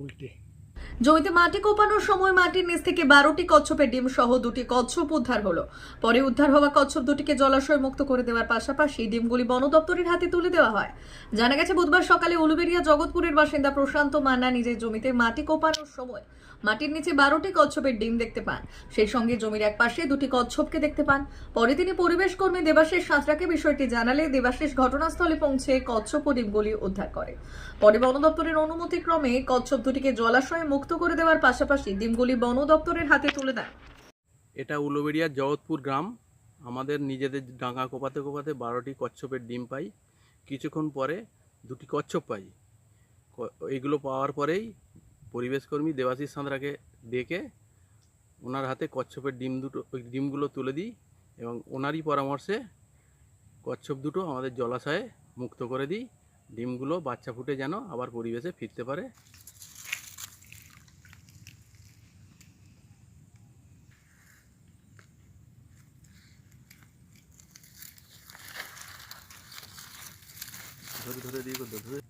উল্টে জমিতে মাটি কোপানোর সময় মাটির নিচ থেকে বারোটি কচ্ছপের ডিম সহ দুটি কচ্ছপ উদ্ধার হলো। পরে উদ্ধার হওয়া কচ্ছপ দুটিকে জলাশয় মুক্ত করে দেওয়ার পাশাপাশি ডিমগুলি বন দপ্তরের হাতে তুলে দেওয়া হয়। জানা গেছে, বুধবার সকালে উলুবেরিয়া জগৎপুরের বাসিন্দা প্রশান্ত মান্না নিজের জমিতে মাটি কোপানোর সময় মাটির নিচে বারোটি কচ্ছপের ডিম দেখতে পান। সেই সঙ্গে জমির এক পাশে দুটি কচ্ছপকে দেখতে পান। পরে তিনি পরিবেশ কর্মী দেবাশিস সাঁতরাকে বিষয়টি জানালে দেবাশিস ঘটনাস্থলে পৌঁছে কচ্ছপ ও ডিমগুলি উদ্ধার করে। পরে বন দপ্তরের অনুমতি ক্রমে কচ্ছপ দুটিকে জলাশয়ে মুক্ত করে দেওয়ার পাশাপাশি ডিমগুলি বন দপ্তরের হাতে তুলে দেয় এটা উলুবেড়িয়ার জগৎপুর গ্রাম। আমাদের নিজেদের ডাঙা কোপাতে কোপাতে বারোটি কচ্ছপের ডিম পাই। কিছুক্ষণ পরে দুটি কচ্ছপ পাই। এইগুলো পাওয়ার পরেই পরিবেশকর্মী দেবাশিস সাঁতরাকে ডেকে ওনার হাতে কচ্ছপের ডিম দুটো, ওই ডিমগুলো তুলে দিই এবং ওনারই পরামর্শে কচ্ছপ দুটো আমাদের জলাশয়ে মুক্ত করে দিই। ডিমগুলো বাচ্চা ফুটে যেন আবার পরিবেশে ফিরতে পারে। ধরে ধরে দিয়ে ধরে